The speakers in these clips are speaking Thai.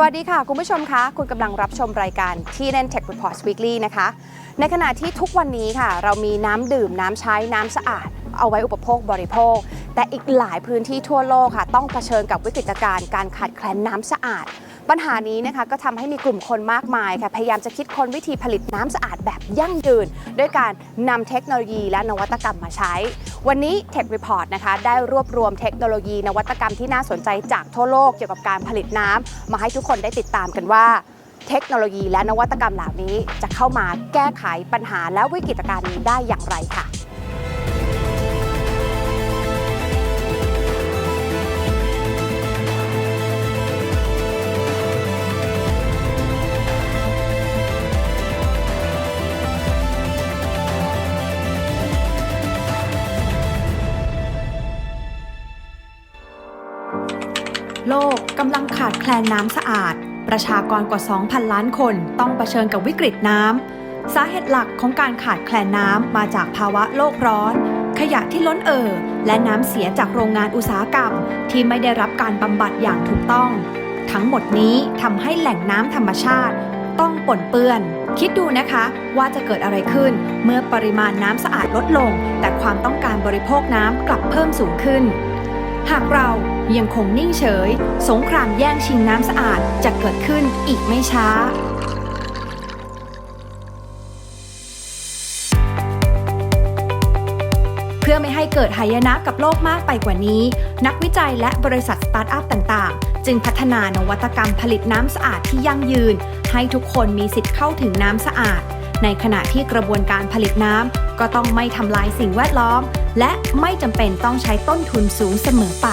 สวัสดีค่ะ คุณผู้ชมคะคุณกำลังรับชมรายการที่เน่น Tech Reports Weekly นะคะ ในขณะที่ทุกวันนี้ค่ะ เรามีน้ำดื่มน้ำใช้น้ำสะอาด เอาไว้อุปโภคบริโภค แต่อีกหลายพื้นที่ทั่วโลกค่ะ ต้องเผชิญกับวิกฤตการณ์การขาดแคลนน้ำสะอาด ปัญหานี้นะคะก็ทำให้มีกลุ่มคนมากมายค่ะพยายามจะคิดค้นวิธีผลิตน้ำสะอาดแบบยั่งยืน ด้วยการนำเทคโนโลยีและนวัตกรรมมาใช้ วันนี้ Tech Report นะคะได้รวบรวมเทคโนโลยีนวัตกรรมที่น่าสนใจจากทั่วโลกเกี่ยวกับการผลิตน้ำมาให้ทุกคนได้ติดตามกันว่าเทคโนโลยีและนวัตกรรมเหล่านี้จะเข้ามาแก้ไขปัญหาและวิกฤตการณ์นี้ได้อย่างไรค่ะ โลกกำลังขาดแคลนน้ำสะอาด ประชากรกว่า 2,000 ล้านคนต้องเผชิญกับวิกฤตน้ำ สาเหตุหลักของการขาดแคลนน้ำมาจากภาวะโลกร้อน ขยะที่ล้นเอ่อและน้ำเสียจากโรงงานอุตสาหกรรม ที่ไม่ได้รับการบำบัดอย่างถูกต้อง ทั้งหมดนี้ทำให้แหล่งน้ำธรรมชาติ ต้องปนเปื้อน คิดดูนะคะว่าจะเกิดอะไรขึ้น เมื่อปริมาณน้ำสะอาดลดลง แต่ความต้องการบริโภคน้ำกลับเพิ่มสูงขึ้น หากเรา ยังคงนิ่งเฉย สงครามแย่งชิงน้ำสะอาดจะเกิดขึ้นอีกไม่ช้าเพื่อไม่ให้เกิดหายนะกับโลกมากไปกว่านี้ นักวิจัยและบริษัทสตาร์ทอัพต่างๆ จึงพัฒนานวัตกรรมผลิตน้ำสะอาดที่ยั่งยืน ให้ทุกคนมีสิทธิ์เข้าถึงน้ำสะอาด ในขณะที่กระบวนการผลิตน้ำก็ต้องไม่ทำลายสิ่งแวดล้อม และไม่จำเป็นต้องใช้ต้นทุนสูงเสมอไป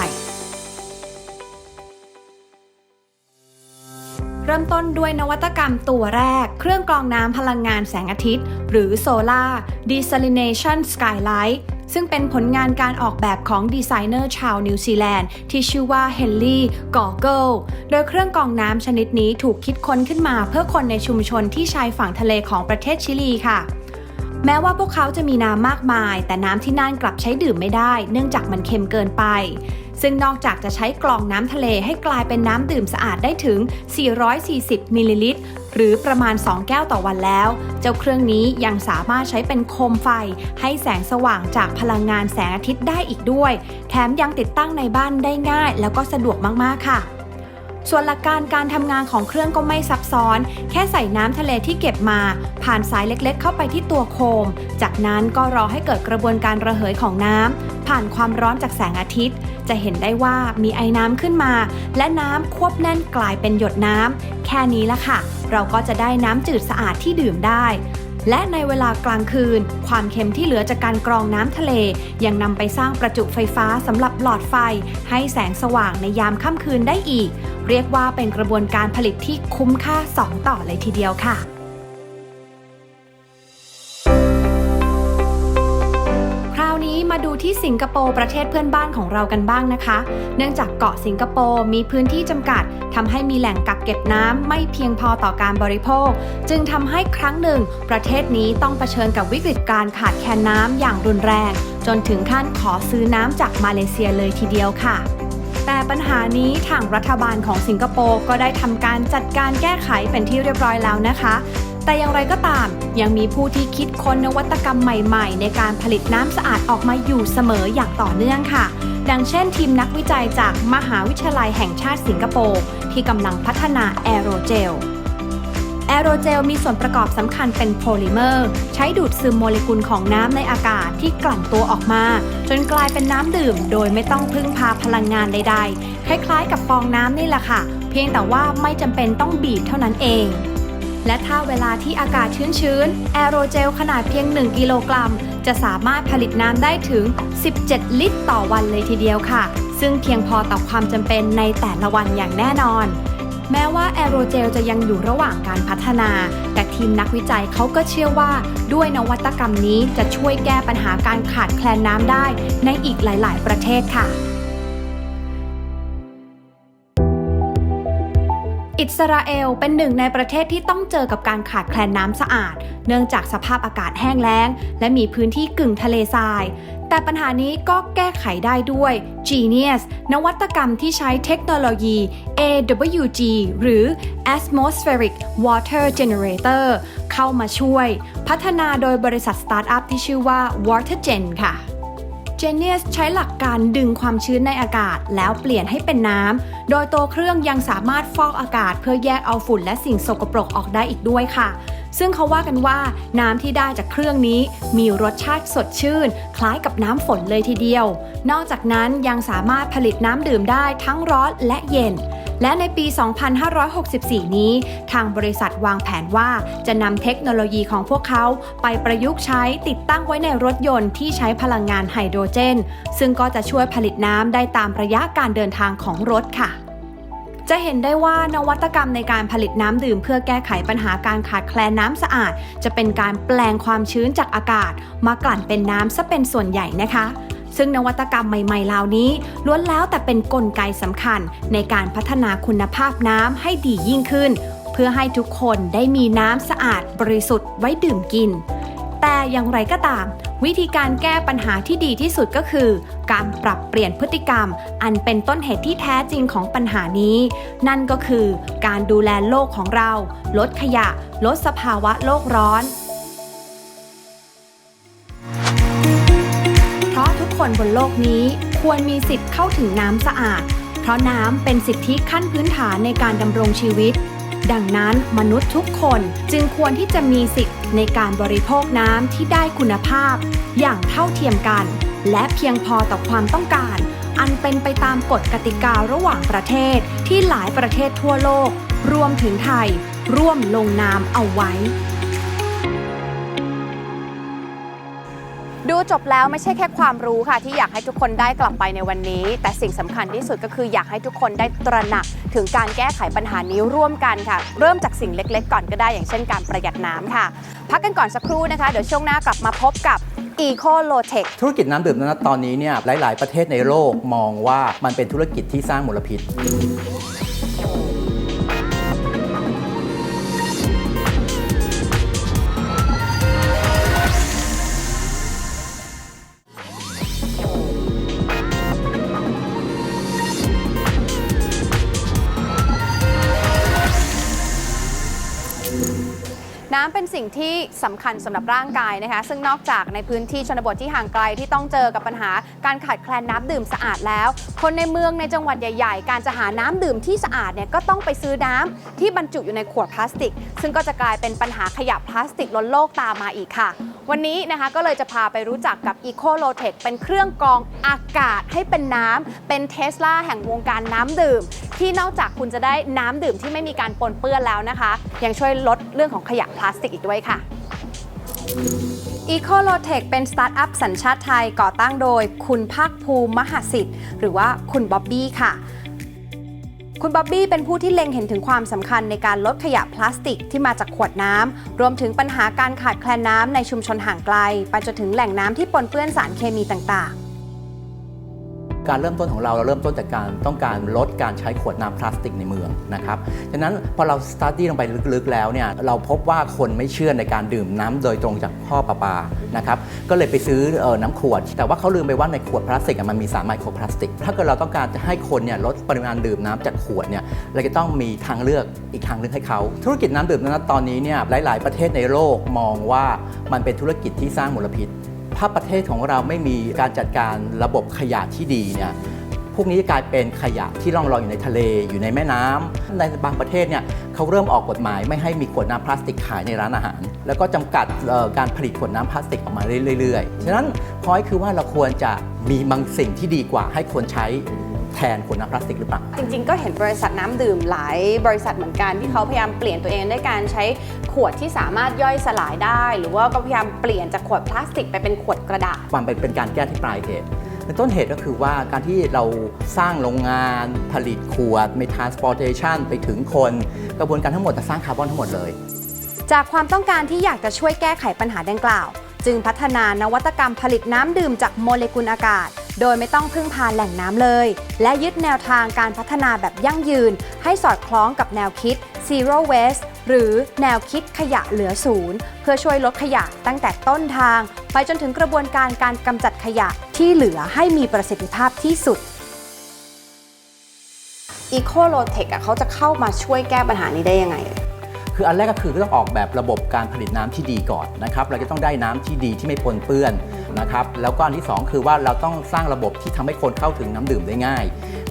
เริ่มต้นด้วยนวัตกรรมตัวแรก เครื่องกรองน้ำพลังงานแสงอาทิตย์ หรือ Solar Desalination Skylight ซึ่งเป็นผลงานการออกแบบของดีไซเนอร์ชาวนิวซีแลนด์ที่ชื่อว่าเฮนรี่กอเกิลโดยเครื่องกรองน้ำชนิดนี้ถูกคิดค้นขึ้นมาเพื่อคนในชุมชนที่ชายฝั่งทะเลของประเทศชิลีค่ะ แม้ว่าพวกเขาจะมีน้ำมากมาย แต่น้ำที่นั่นกลับใช้ดื่มไม่ได้ เนื่องจากมันเค็มเกินไป ซึ่งนอกจากจะใช้กรองน้ำทะเลให้กลายเป็นน้ำดื่มสะอาดได้ถึง 440 มิลลิลิตร หรือประมาณ 2 แก้วต่อวันแล้ว เจ้าเครื่องนี้ยังสามารถใช้เป็นโคมไฟ ให้แสงสว่างจากพลังงานแสงอาทิตย์ได้อีกด้วย แถมยังติดตั้งในบ้านได้ง่าย แล้วก็สะดวกมากๆค่ะ ส่วนหลักการการทำงานของเครื่องก็ไม่ซับซ้อน แค่ใส่น้ำทะเลที่เก็บมา ผ่านสายเล็กๆ เข้าไปที่ตัวโคม จากนั้นก็รอให้เกิดกระบวนการระเหยของน้ำผ่านความร้อนจากแสงอาทิตย์ จะเห็นได้ว่ามีไอ้น้ำขึ้นมา และน้ำควบแน่นกลายเป็นหยดน้ำแค่นี้ละค่ะ เราก็จะได้น้ำจืดสะอาดที่ดื่มได้ และในเวลากลางคืน ความเค็มที่เหลือจากการกรองน้ำทะเล ยังนำไปสร้างประจุไฟฟ้าสำหรับหลอดไฟ ให้แสงสว่างในยามค่ำคืนได้อีก เรียกว่าเป็นกระบวนการผลิตที่คุ้มค่า 2 ต่อเลยทีเดียวค่ะ ที่สิงคโปร์ประเทศเพื่อนบ้านของเรากันบ้างนะคะ เนื่องจากเกาะสิงคโปร์มีพื้นที่จำกัดทำให้มีแหล่งกักเก็บน้ำไม่เพียงพอต่อการบริโภค จึงทำให้ครั้งหนึ่ง ประเทศนี้ต้องเผชิญกับวิกฤตการขาดแคลนน้ำอย่างรุนแรง จนถึงขั้นขอซื้อน้ำจากมาเลเซียเลยทีเดียวค่ะแต่ปัญหานี้ทางรัฐบาลของสิงคโปร์ก็ได้ทำการจัดการแก้ไขเป็นที่เรียบร้อยแล้วนะคะ แต่อย่างไรก็ตาม ยังมีผู้ที่คิดค้นนวัตกรรมใหม่ๆ ในการผลิตน้ำสะอาดออกมาอยู่เสมออย่างต่อเนื่องค่ะ ดังเช่นทีมนักวิจัยจากมหาวิทยาลัยแห่งชาติสิงคโปร์ที่กำลังพัฒนาแอโรเจลแอโรเจลมีส่วนประกอบสำคัญเป็นโพลิเมอร์ ใช้ดูดซึมโมเลกุลของน้ำในอากาศที่กลั่นตัวออกมา จนกลายเป็นน้ำดื่ม โดยไม่ต้องพึ่งพาพลังงานใดๆ คล้ายๆ กับฟองน้ำนี่แหละค่ะ เพียงแต่ว่าไม่จำเป็นต้องบีบเท่านั้นเอง และถ้าเวลาที่อากาศชื้นๆแอโรเจลขนาดเพียง 1 กิโลกรัม จะสามารถผลิตน้ำได้ถึง 17 ลิตรต่อวันเลยทีเดียวค่ะ ซึ่งเพียงพอต่อความจำเป็นในแต่ละวันอย่างแน่นอน แม้ว่าแอโรเจลจะยังอยู่ระหว่างการพัฒนา แต่ทีมนักวิจัยเขาก็เชื่อว่า ด้วยนวัตกรรมนี้จะช่วยแก้ปัญหาการขาดแคลนน้ำได้ในอีกหลาย ๆ ประเทศค่ะ อิสราเอลเป็นหนึ่งในประเทศที่ต้องเจอกับการขาดแคลนน้ำสะอาด เนื่องจากสภาพอากาศแห้งแล้ง และมีพื้นที่กึ่งทะเลทราย แต่ปัญหานี้ก็แก้ไขได้ด้วย Genius นวัตกรรมที่ใช้เทคโนโลยี AWG หรือ Atmospheric Water Generator เข้ามาช่วย พัฒนาโดยบริษัทสตาร์ทอัพที่ชื่อว่า WaterGen ค่ะ Genius ใช้หลักการดึงความชื้นในอากาศ แล้วเปลี่ยนให้เป็นน้ำ โดยตัวเครื่องยังสามารถฟอกอากาศ เพื่อแยกเอาฝุ่นและสิ่งสกปรกออกได้อีกด้วยค่ะ ซึ่งเขาว่ากันว่าน้ำที่ได้จากเครื่องนี้ มีรสชาติสดชื่น คล้ายกับน้ำฝนเลยทีเดียว นอกจากนั้นยังสามารถผลิตน้ำดื่มได้ทั้งร้อนและเย็น และในปี 2564 นี้ ทางบริษัทวางแผนว่าจะนำเทคโนโลยีของพวกเขาไปประยุกต์ใช้ติดตั้งไว้ในรถยนต์ที่ใช้พลังงานไฮโดรเจน ซึ่งก็จะช่วยผลิตน้ำได้ตามระยะการเดินทางของรถค่ะจะเห็นได้ว่านวัตกรรมในการผลิตน้ำดื่ม เพื่อแก้ไขปัญหาการขาดแคลนน้ำสะอาด จะเป็นการแปลงความชื้นจากอากาศ มากลั่นเป็นน้ำซะเป็นส่วนใหญ่นะคะ ซึ่งนวัตกรรมใหม่ๆเหล่านี้ล้วนแล้วแต่เป็นนกลไกสำคัญในการพัฒนาคุณภาพน้ำให้ดียิ่งขึ้น เพื่อให้ทุกคนได้มีน้ำสะอาดบริสุทธิ์ไว้ดื่มกิน แต่อย่างไรก็ตาม วิธีการแก้ปัญหาที่ดีที่สุดก็คือ การปรับเปลี่ยนพฤติกรรม อันเป็นต้นเหตุที่แท้จริงของปัญหานี้ นั่นก็คือ การดูแลโลกของเรา ลดขยะ ลดสภาวะโลกร้อน คนบนโลกนี้ควรมีสิทธิ์เข้าถึงน้ำสะอาด เพราะน้ำเป็นสิทธิขั้นพื้นฐานในการดำรงชีวิต ดังนั้นมนุษย์ทุกคนจึงควรที่จะมีสิทธิ์ในการบริโภคน้ำที่ได้คุณภาพ อย่างเท่าเทียมกัน และเพียงพอต่อความต้องการ อันเป็นไปตามกฎกติการะหว่างประเทศที่หลายประเทศทั่วโลก รวมถึงไทย ร่วมลงนามเอาไว้ จบแล้วไม่ใช่แค่ความรู้ค่ะ ที่อยากให้ทุกคนได้กลับไปในวันนี้ แต่สิ่งสำคัญที่สุดก็คืออยากให้ทุกคนได้ตระหนักถึงการแก้ไขปัญหานี้ร่วมกันค่ะ เริ่มจากสิ่งเล็กๆ ก่อนก็ได้อย่างเช่นการประหยัดน้ำค่ะ พักกันก่อนสักครู่นะคะ เดี๋ยวช่วงหน้ากลับมาพบกับ Eco l o Tech ธุรกิจน้ำดื่มนั้นตอนนี้เนี่ยหลาย ๆ ประเทศในโลกมองว่ามันเป็นธุรกิจที่สร้างมลพิษ สิ่งที่สำคัญสำหรับร่างกายนะคะ ซึ่งนอกจากในพื้นที่ชนบทที่ห่างไกลที่ต้องเจอกับปัญหาการขาดแคลนน้ำดื่มสะอาดแล้ว คนในเมืองในจังหวัดใหญ่ ๆ การจะหาน้ำดื่มที่สะอาดเนี่ยก็ต้องไปซื้อน้ำที่บรรจุอยู่ในขวดพลาสติก ซึ่งก็จะกลายเป็นปัญหาขยะพลาสติกล้นโลกตามมาอีกค่ะ วันนี้นะคะก็เลยจะพาไปรู้จักกับ Eco l o t e c เป็นเครื่องกรองอากาศให้เป็นน้ำ เป็นเทสลาแห่งวงการน้ำดื่ม ที่นอกจากคุณจะได้น้ำดื่มที่ไม่มีการปนเปื้อนแล้วนะคะ ยังช่วยลดเรื่องของขยะพลาสติกอีกด้วยค่ะ Eco l o t e c เป็นสตาร์ทอัพสัญชาติไทยก่อตั้งโดยคุณภาคภูมิมหาสิทธิ์ หรือว่าคุณบ๊อบบี้ค่ะ คุณบ๊อบบี้เป็นผู้ที่เล็งเห็นถึงความสำคัญในการลดขยะพลาสติกที่มาจากขวดน้ำ รวมถึงปัญหาการขาดแคลนน้ำในชุมชนห่างไกล ไปจนถึงแหล่งน้ำที่ปนเปื้อนสารเคมีต่างๆ การเริ่มต้นของเราเราเริ่มต้นจากการต้องการลดการใช้ขวดน้ำพลาสติกในเมืองนะครับฉะนั้นพอเราสตาร์ดี้ลงไปลึกๆแล้วเนี่ยเราพบว่าคนไม่เชื่อในการดื่มน้ำโดยตรงจากพ่อประปานะครับก็เลยไปซื้อน้ำขวด แต่ว่าเขาลืมไปว่าในขวดพลาสติกมันมีสารไมโครพลาสติก ถ้าเกิดเราต้องการจะให้คนเนี่ยลดปริมาณดื่มน้ำจากขวดเนี่ยเราจะต้องมีทางเลือกอีกทางเลือกให้เขา ธุรกิจน้ำดื่มนั้นตอนนี้เนี่ยหลาย ๆ ประเทศในโลกมองว่ามันเป็นธุรกิจที่สร้างมลพิษ ถ้าประเทศของเราไม่มีการจัดการระบบขยะที่ดีเนี่ยพวกนี้จะกลายเป็นขยะที่ล่องลอยอยู่ในทะเลอยู่ในแม่น้ำในบางประเทศเนี่ยเขาเริ่มออกกฎหมายไม่ให้มีขวดน้ำพลาสติกขายในร้านอาหาร แล้วก็จำกัดการผลิตขวดน้ำพลาสติกออกมาเรื่อยๆ ฉะนั้นพอยคือว่าเราควรจะมีบางสิ่งที่ดีกว่าให้คนใช้ แทนขวดน้ำพลาสติกหรือเปล่า จริงๆ ก็เห็นบริษัทน้ำดื่มหลายบริษัทเหมือนกันที่เขาพยายามเปลี่ยนตัวเองด้วยการใช้ขวดที่สามารถย่อยสลายได้ หรือว่าก็พยายามเปลี่ยนจากขวดพลาสติกไปเป็นขวดกระดาษ ความเป็นเป็นการแก้ที่ปลายเหตุในต้นเหตุก็คือว่าการที่เราสร้างโรงงานผลิตขวดมี transportation ไปถึงคน กระบวนการทั้งหมดจะสร้างคาร์บอนทั้งหมดเลย จากความต้องการที่อยากจะช่วยแก้ไขปัญหาดังกล่าว จึงพัฒนานวัตกรรมผลิตน้ำดื่มจากโมเลกุลอากาศ โดยไม่ต้องพึ่งพาแหล่งน้ำเลย และยึดแนวทางการพัฒนาแบบยั่งยืน ให้สอดคล้องกับแนวคิด zero waste หรือแนวคิดขยะเหลือศูนย์ เพื่อช่วยลดขยะตั้งแต่ต้นทาง ไปจนถึงกระบวนการการกำจัดขยะที่เหลือให้มีประสิทธิภาพที่สุด Eco l o t e c h เขาจะเข้ามาช่วยแก้ปัญหานี้ได้ยังไง คืออันแรกก็คือต้องออกแบบระบบการผลิตน้ำที่ดีก่อนนะครับเราจะต้องได้น้ำที่ดีที่ไม่ปนเปื้อนนะครับแล้วก็อันที่สองคือว่าเราต้องสร้างระบบที่ทำให้คนเข้าถึงน้ำดื่มได้ง่าย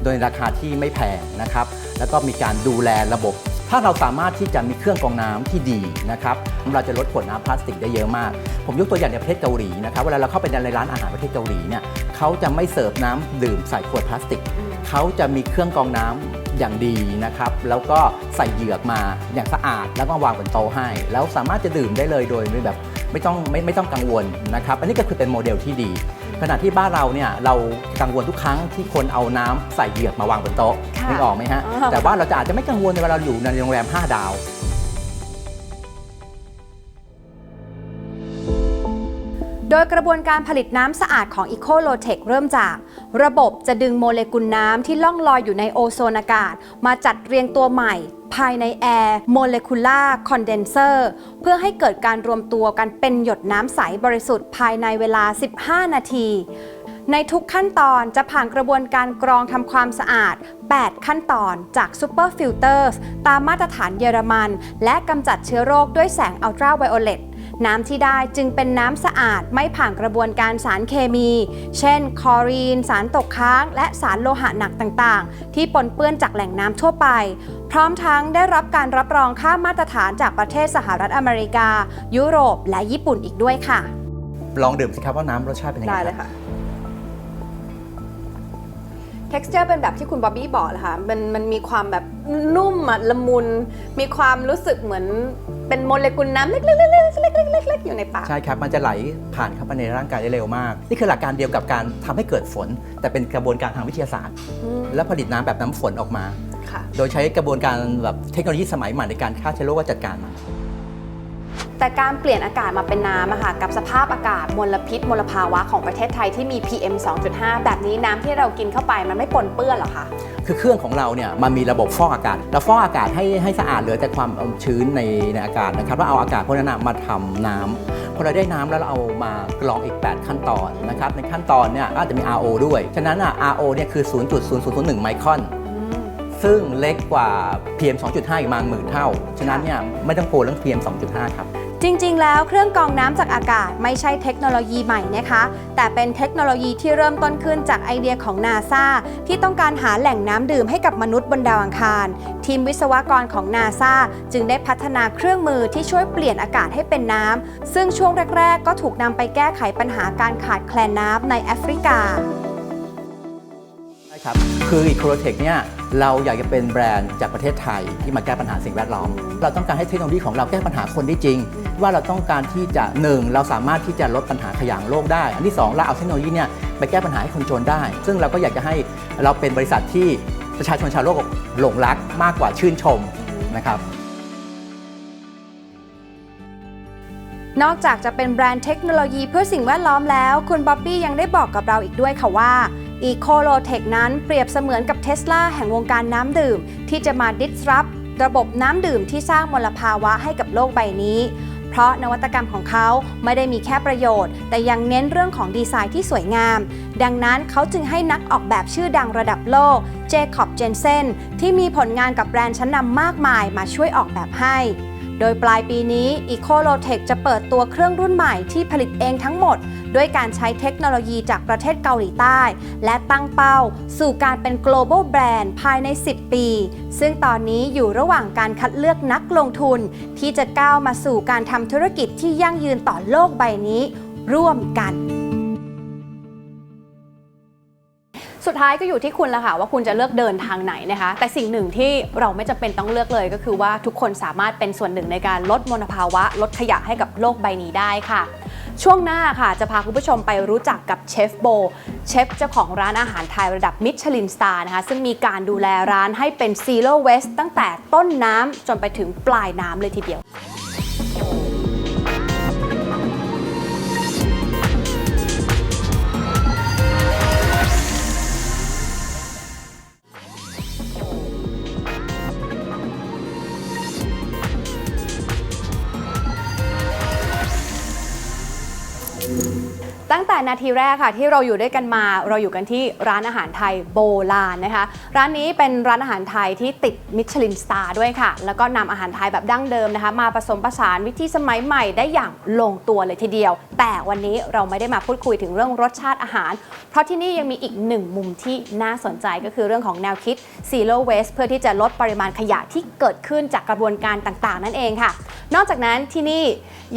โดยราคาที่ไม่แพงนะครับแล้วก็มีการดูแลระบบ ถ้าเราสามารถที่จะมีเครื่องกรองน้ำที่ดีนะครับเราจะลดขวดน้ำพลาสติกได้เยอะมาก ผมยกตัวอย่างในประเทศเกาหลีนะครับเวลาเราเข้าไปในร้านอาหารประเทศเกาหลีเนี่ยเขาจะไม่เสิร์ฟน้ำดื่มใส่ขวดพลาสติกเขาจะมีเครื่องกรองน้ำอย่างดีนะครับ แล้วก็ใส่เหยือกมาอย่างสะอาด แล้วก็วางบนโต๊ะให้ แล้วสามารถจะดื่มได้เลยโดยไม่แบบไม่ต้องไม่ไม่ต้องกังวลนะครับ อันนี้ก็คือเป็นโมเดลที่ดี ขณะที่บ้านเราเนี่ยเรากังวลทุกครั้งที่คนเอาน้ำใส่เหยือกมาวางบนโต๊ะค่ะนึกออกไหมฮะ อ่า แต่ว่าเราจะอาจจะไม่กังวลเวลาเราอยู่ในโรงแรม 5 ดาว โดยกระบวนการผลิตน้ำสะอาดของ e c o l o t e c h เริ่มจาก ระบบจะดึงโมเลกุลน้ำที่ล่องลอยอยู่ในโอโซนอากาศ มาจัดเรียงตัวใหม่ ภายในแอร์โมเลกุล่าคอนเดนเซอร์เพื่อให้เกิดการรวมตัวกันเป็นหยดน้ำใสบริสุทธิ์ภายในเวลา 15 นาที ในทุกขั้นตอนจะผ่านกระบวนการกรองทำความสะอาด 8 ขั้นตอนจากซูเปอร์ฟิลเตอร์ตามมาตรฐานเยอรมัน และกำจัดเชื้อโรคด้วยแสงอัลตราไวโอเลต น้ำที่ได้จึงเป็นน้ำสะอาดไม่ผ่านกระบวนการสารเคมี เช่น คลอรีน สารตกค้าง และสารโลหะหนักต่างๆ ที่ปนเปื้อนจากแหล่งน้ำทั่วไป พร้อมทั้งได้รับการรับรองค่ามาตรฐานจากประเทศสหรัฐอเมริกา ยุโรป และญี่ปุ่นอีกด้วยค่ะ ลองดื่มสิครับว่าน้ำรสชาติเป็นยังไงครับ texture เป็นแบบที่คุณบ๊อบบี้บอกเลยค่ะมันมันมีความแบบนุ่มอะละมุน มีความรู้สึกเหมือนเป็นโมเลกุลน้ำเล็กๆๆๆๆๆๆๆอยู่ในปากใช่ครับ มันจะไหลผ่านเข้าไปในร่างกายได้เร็วมาก นี่คือหลักการเดียวกับการทำให้เกิดฝน แต่เป็นกระบวนการทางวิทยาศาสตร์ อืมและผลิตน้ำแบบน้ำฝนออกมา ค่ะ โดยใช้กระบวนการแบบเทคโนโลยีสมัยใหม่ในการฆ่าเชื้อโรคและจัดการมัน แต่การเปลี่ยนอากาศมาเป็นน้ำอะค่ะกับสภาพอากาศมลพิษมลภาวะของประเทศไทยที่มี PM 2.5 แบบนี้น้ำที่เรากินเข้าไปมันไม่ปนเปื้อนเหรอคะคือเครื่องของเราเนี่ยมันมีระบบฟอกอากาศเราฟอกอากาศให้ให้สะอาดเหลือแต่ความชื้นในในอากาศนะครับแล้วเอาอากาศพวกนั้นนะมาทำน้ำพอเราได้น้ำแล้วเราเอามากรองอีก 8 ขั้นตอนนะครับในขั้นตอนเนี่ยก็อาจจะมี RO ด้วย ฉะนั้นอะ RO เนี่ยคือ 0.0001 ไมครอนซึ่งเล็กกว่า PM 2.5 อีกประมาณหมื่นเท่า ฉะนั้นเนี่ยไม่ต้องกลัวเรื่อง PM 2.5 ครับ จริงๆ แล้วเครื่องกรองน้ำจากอากาศไม่ใช่เทคโนโลยีใหม่นะคะ แต่เป็นเทคโนโลยีที่เริ่มต้นขึ้นจากไอเดียของนาซาที่ต้องการหาแหล่งน้ำดื่มให้กับมนุษย์บนดาวอังคาร ทีมวิศวกรของนาซาจึงได้พัฒนาเครื่องมือที่ช่วยเปลี่ยนอากาศให้เป็นน้ำซึ่งช่วงแรก ๆ ก็ถูกนำไปแก้ไขปัญหาการขาดแคลนน้ำในแอฟริกาใช่ครับ คือ e c o l o t e c h เนี่ยเราอยากจะเป็นแบรนด์จากประเทศไทยที่มาแก้ปัญหาสิ่งแวดล้อม เราต้องการให้เทคโนโลยีของเราแก้ปัญหาคนได้จริง ว่าเราต้องการที่จะ 1 เราสามารถที่จะลดปัญหาขยะโลกได้ อันที่ 2 เราเอาเทคโนโลยีเนี่ยไปแก้ปัญหาให้คนจนได้ ซึ่งเราก็อยากจะให้เราเป็นบริษัทที่ประชาชนชาวโลกหลงรักมากกว่าชื่นชมนะครับนอกจากจะเป็นแบรนด์เทคโนโลยีเพื่อสิ่งแวดล้อมแล้ว คุณบ๊อบบี้ยังได้บอกกับเราอีกด้วยค่ะว่า e c o l o t e c h นั้นเปรียบเสมือนกับเทสลาแห่งวงการน้ำดื่ม ที่จะมา disrupt ระบบน้ำดื่มที่สร้างมลภาวะให้กับโลกใบนี้ เพราะนวัตกรรมของเขาไม่ได้มีแค่ประโยชน์ แต่ยังเน้นเรื่องของดีไซน์ที่สวยงาม ดังนั้นเขาจึงให้นักออกแบบชื่อดังระดับโลกเจคอบเจนเซนที่มีผลงานกับแบรนด์ชั้นนำมากมายมาช่วยออกแบบให้ โดยปลายปีนี้ e c o l o t e c h จะเปิดตัวเครื่องรุ่นใหม่ที่ผลิตเองทั้งหมด ด้วยการใช้เทคโนโลยีจากประเทศเกาหลีใต้ และตั้งเป้า สู่การเป็น global brand ภายใน 10 ปี ซึ่งตอนนี้อยู่ระหว่างการคัดเลือกนักลงทุน ที่จะก้าวมาสู่การทำธุรกิจที่ยั่งยืนต่อโลกใบนี้ ร่วมกัน สุดท้ายก็อยู่ที่คุณละค่ะว่าคุณจะเลือกเดินทางไหนนะคะ แต่สิ่งหนึ่งที่เราไม่จำเป็นต้องเลือกเลยก็คือว่าทุกคนสามารถเป็นส่วนหนึ่งในการลดมลภาวะ ลดขยะให้กับโลกใบนี้ได้ค่ะ ช่วงหน้าค่ะจะพาคุณผู้ชมไปรู้จักกับเชฟโบเชฟเจ้าของร้านอาหารไทยระดับมิชลินสตาร์นะคะ ซึ่งมีการดูแลร้านให้เป็นซีโร่เวสตั้งแต่ต้นน้ำจนไปถึงปลายน้ำเลยทีเดียว แต่นาทีแรกค่ะ ที่เราอยู่ด้วยกันมาเราอยู่กันที่ร้านอาหารไทยโบราณนะคะ ร้านนี้เป็นร้านอาหารไทยที่ติดมิชลินสตาร์ด้วยค่ะ แล้วก็นำอาหารไทยแบบดั้งเดิมนะคะ มาผสมผสานวิธีสมัยใหม่ได้อย่างลงตัวเลยทีเดียว แต่วันนี้เราไม่ได้มาพูดคุยถึงเรื่องรสชาติอาหาร เพราะที่นี่ยังมีอีกหนึ่งมุมที่น่าสนใจก็คือเรื่องของแนวคิด Zero Waste เพื่อที่จะลดปริมาณขยะที่เกิดขึ้นจากกระบวนการต่างๆ นั่นเองค่ะ นอกจากนั้นที่นี่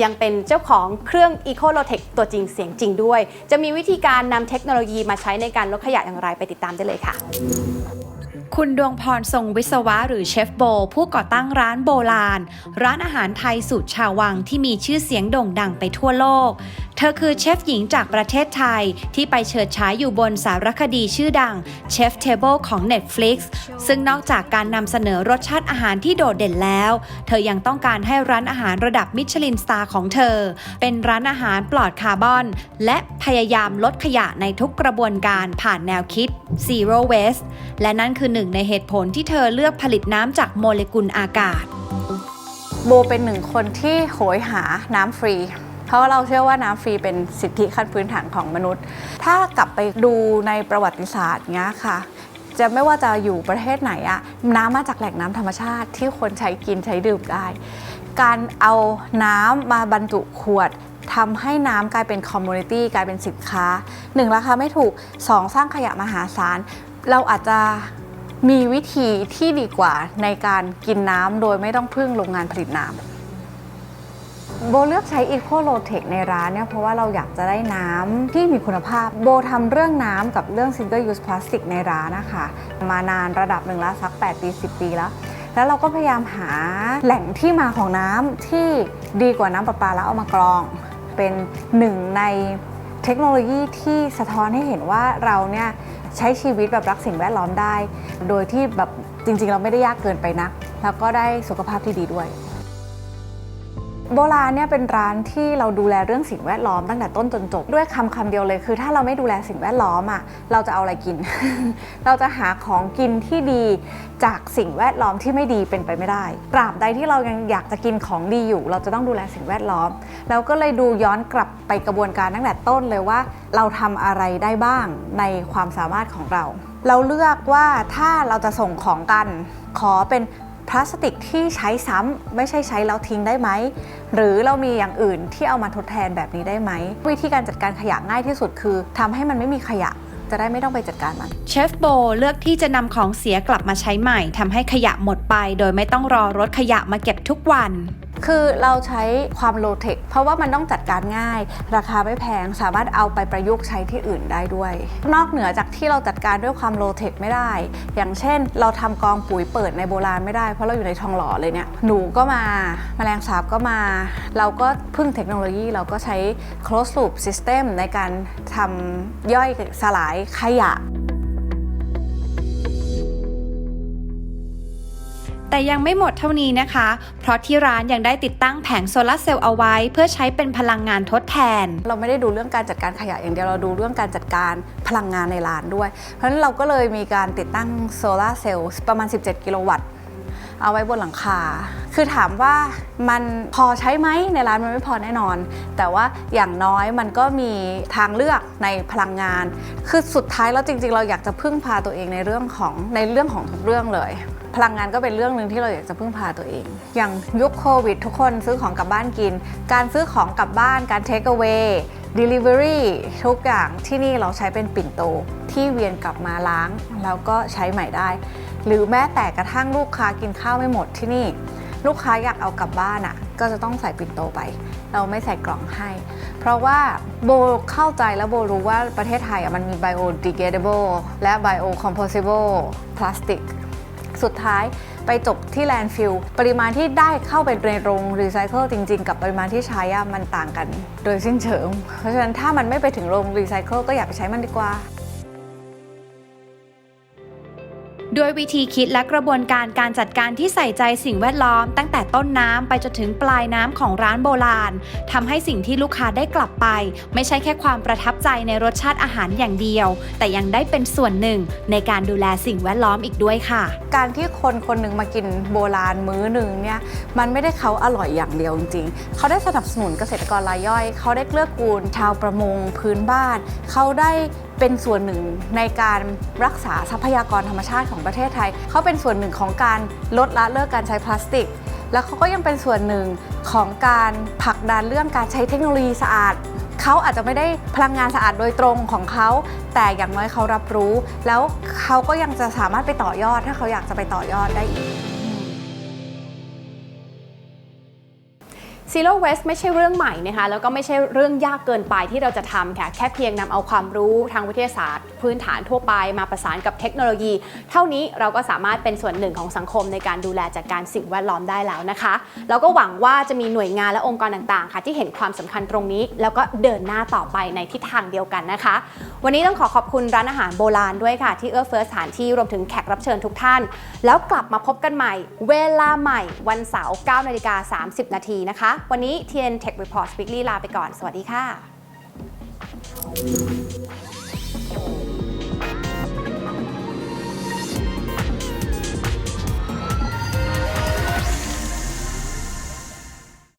ยังเป็นเจ้าของเครื่อง Eco l o t e c ตัวจริงเสียงจริงด้วยจะมีวิธีการนำเทคโนโลยีมาใช้ในการลดขยะอย่างไรไปติดตามได้เลยค่ะคุณดวงพรทรงวิศวะหรือเชฟโบ ผู้ก่อตั้งร้านโบราณ ร้านอาหารไทยสูตรชาววังที่มีชื่อเสียงโด่งดังไปทั่วโลก เธอคือเชฟหญิงจากประเทศไทยที่ไปเฉิดฉายอยู่บนสารคดีชื่อดัง Chef Table ของ Netflix ซึ่งนอกจากการนำเสนอรสชาติอาหารที่โดดเด่นแล้ว เธอยังต้องการให้ร้านอาหารระดับมิชลินสตาร์ของเธอ เป็นร้านอาหารปลอดคาร์บอน และพยายามลดขยะในทุกกระบวนการผ่านแนวคิด Zero Waste และนั่นคือหนึ่งในเหตุผลที่เธอเลือกผลิตน้ำจากโมเลกุลอากาศ โบเป็นหนึ่งคนที่โหยหาน้ำฟรี เพราะเราเชื่อว่าน้ำฟรีเป็นสิทธิขั้นพื้นฐานของมนุษย์ ถ้ากลับไปดูในประวัติศาสตร์เงี้ยค่ะ จะไม่ว่าจะอยู่ประเทศไหนอะน้ำมาจากแหล่งน้ำธรรมชาติที่คนใช้กินใช้ดื่มได้ การเอาน้ำมาบรรจุขวดทำให้น้ำกลายเป็นคอมมูนิตี้กลายเป็นสินค้าหนึ่งราคาไม่ถูกสองสร้างขยะมหาศาล เราอาจจะมีวิธีที่ดีกว่าในการกินน้ำโดยไม่ต้องพึ่งโรงงานผลิตน้ำ โบเลือกใช้ Eco l o t e c ในร้านเนี่ยเพราะว่าเราอยากจะได้น้ำที่มีคุณภาพ โบทำเรื่องน้ำกับเรื่อง Single Use Plastic ในร้านนะคะ มานานระดับหนึ่งแล้วสัก 8 ปี 10 ปีแล้วแล้วเราก็พยายามหาแหล่งที่มาของน้ำที่ดีกว่าน้ำประปาแล้วเอามากรอง เป็นหนึ่งในเทคโนโลยีที่สะท้อนให้เห็นว่าเราเนี่ยใช้ชีวิตแบบรักสิ่งแวดล้อมได้ โดยที่แบบจริงๆ เราไม่ได้ยากเกินไปนักแล้วก็ได้สุขภาพที่ดีด้วย โบราณเนี่ยเป็นร้านที่เราดูแลเรื่องสิ่งแวดล้อมตั้งแต่ต้นจนจบด้วยคำคำเดียวเลยคือ ถ้าเราไม่ดูแลสิ่งแวดล้อมอะเราจะเอาอะไรกิน เราจะหาของกินที่ดีจากสิ่งแวดล้อมที่ไม่ดีเป็นไปไม่ได้ตราบใดที่เรายังอยากจะกินของดีอยู่ เราจะต้องดูแลสิ่งแวดล้อมแล้วก็เลยดูย้อนกลับไปกระบวนการตั้งแต่ต้นเลยว่า เราทำอะไรได้บ้างในความสามารถของเรา เราเลือกว่าถ้าเราจะส่งของกันขอเป็น พลาสติกที่ใช้ซ้ำไม่ใช่ใช้แล้วทิ้งได้ไหม หรือเรามีอย่างอื่นที่เอามาทดแทนแบบนี้ได้ไหม วิธีการจัดการขยะง่ายที่สุดคือทำให้มันไม่มีขยะจะได้ไม่ต้องไปจัดการมัน เชฟโบเลือกที่จะนำของเสียกลับมาใช้ใหม่ทำให้ขยะหมดไป โดยไม่ต้องรอรถขยะมาเก็บทุกวัน คือเราใช้ความโลเทคเพราะว่ามันต้องจัดการง่าย ราคาไม่แพงสามารถเอาไปประยุกต์ใช้ที่อื่นได้ด้วย นอกเหนือจากที่เราจัดการด้วยความโลเทคไม่ได้ อย่างเช่น เราทำกองปุ๋ยเปิดในโบราณไม่ได้เพราะเราอยู่ในทองหล่อเลยเนี่ยหนูก็มาแมลงสาบก็มา เราก็พึ่งเทคโนโลยีเราก็ใช้ closed loop system ในการทำย่อยสลายขยะ แต่ยังไม่หมดเท่านี้นะคะ เพราะที่ร้านยังได้ติดตั้งแผงโซลาร์เซลล์เอาไว้ เพื่อใช้เป็นพลังงานทดแทน เราไม่ได้ดูเรื่องการจัดการขยะอย่างเดียวเราดูเรื่องการจัดการพลังงานในร้านด้วย เพราะฉะนั้นเราก็เลยมีการติดตั้งโซลาร์เซลล์ประมาณ 17 กิโลวัตต์เอาไว้บนหลังคา คือถามว่ามันพอใช้ไหมในร้านมันไม่พอแน่นอน แต่ว่าอย่างน้อยมันก็มีทางเลือกในพลังงาน คือสุดท้ายแล้วจริง ๆ เราอยากจะพึ่งพาตัวเองในเรื่องของในเรื่องของทุกเรื่องเลย พลังงานก็เป็นเรื่องหนึ่งที่เราอยากจะพึ่งพาตัวเอง อย่างยุคโควิด ทุกคนซื้อของกลับบ้านกิน การซื้อของกลับบ้าน การเทคเอา a y Delivery ทุกอย่างที่นี่เราใช้เป็นปิ่นโตที่เวียนกลับมาล้าง แล้วก็ใช้ใหม่ได้ หรือแม้แต่กระทั่งลูกค้ากินข้าวไม่หมดที่นี่ ลูกค้าอยากเอากลับบ้านอะ่ะ ก็จะต้องใส่ปิ่นโตไป เราไม่ใส่กล่องให้ เพราะว่าโบเข้าใจและโบรู้ว่าประเทศไทยอะมันมี biodegradable และ biocomposable plastic สุดท้ายไปจบที่แลนด์ฟิลปริมาณที่ได้เข้าไปในโรงรีไซเคิลจริง ๆ กับปริมาณที่ใช้มันต่างกัน โดยสิ้นเชิง เพราะฉะนั้นถ้ามันไม่ไปถึงโรงรีไซเคิลก็อย่าไปใช้มันดีกว่า ด้วยวิธีคิดและกระบวนการการจัดการที่ใส่ใจสิ่งแวดล้อม ตั้งแต่ต้นน้ำไปจนถึงปลายน้ำของร้านโบราณทำให้สิ่งที่ลูกค้าได้กลับไป ไม่ใช่แค่ความประทับใจในรสชาติอาหารอย่างเดียว แต่ยังได้เป็นส่วนหนึ่งในการดูแลสิ่งแวดล้อมอีกด้วยค่ะ การที่คนคนหนึ่งมากินโบราณมื้อหนึ่งเนี่ยมันไม่ได้เขาอร่อยอย่างเดียวจริงๆเขาได้สนับสนุนเกษตรกรรายย่อย เขาได้เกื้อกูลชาวประมงพื้นบ้าน เขาได้ เป็นส่วนหนึ่งในการรักษาทรัพยากรธรรมชาติของประเทศไทย เขาเป็นส่วนหนึ่งของการลดละเลิกการใช้พลาสติก แล้วเขาก็ยังเป็นส่วนหนึ่งของการผลักดันเรื่องการใช้เทคโนโลยีสะอาดเขาอาจจะไม่ได้พลังงานสะอาดโดยตรงของเขา แต่อย่างน้อยเขารับรู้ แล้วเขาก็ยังจะสามารถไปต่อยอดถ้าเขาอยากจะไปต่อยอดได้อีก Zero Waste ไม่ใช่เรื่องใหม่นะคะแล้วก็ไม่ใช่เรื่องยากเกินไปที่เราจะทำค่ะแค่เพียงนำเอาความรู้ทางวิทยาศาสตร์ พื้นฐานทั่วไปมาประสานกับเทคโนโลยี เท่านี้เราก็สามารถเป็นส่วนหนึ่งของสังคมในการดูแลจัดการสิ่งแวดล้อมได้แล้วนะคะแล้วก็หวังว่าจะมีหน่วยงานและองค์กรต่างๆ ค่ะ ที่เห็นความสำคัญตรงนี้ แล้วก็เดินหน้าต่อไปในทิศทางเดียวกันนะคะ วันนี้ต้องขอขอบคุณร้านอาหารโบราณด้วยค่ะ ที่เอื้อเฟื้อสถานที่รวมถึงแขกรับเชิญทุกท่าน แล้วกลับมาพบกันใหม่ เวลาใหม่วันเสาร์9นาฬิกา30 นาทีนะคะวันนี้ TN Tech Report Weekly ลาไปก่อน สวัสดีค่ะ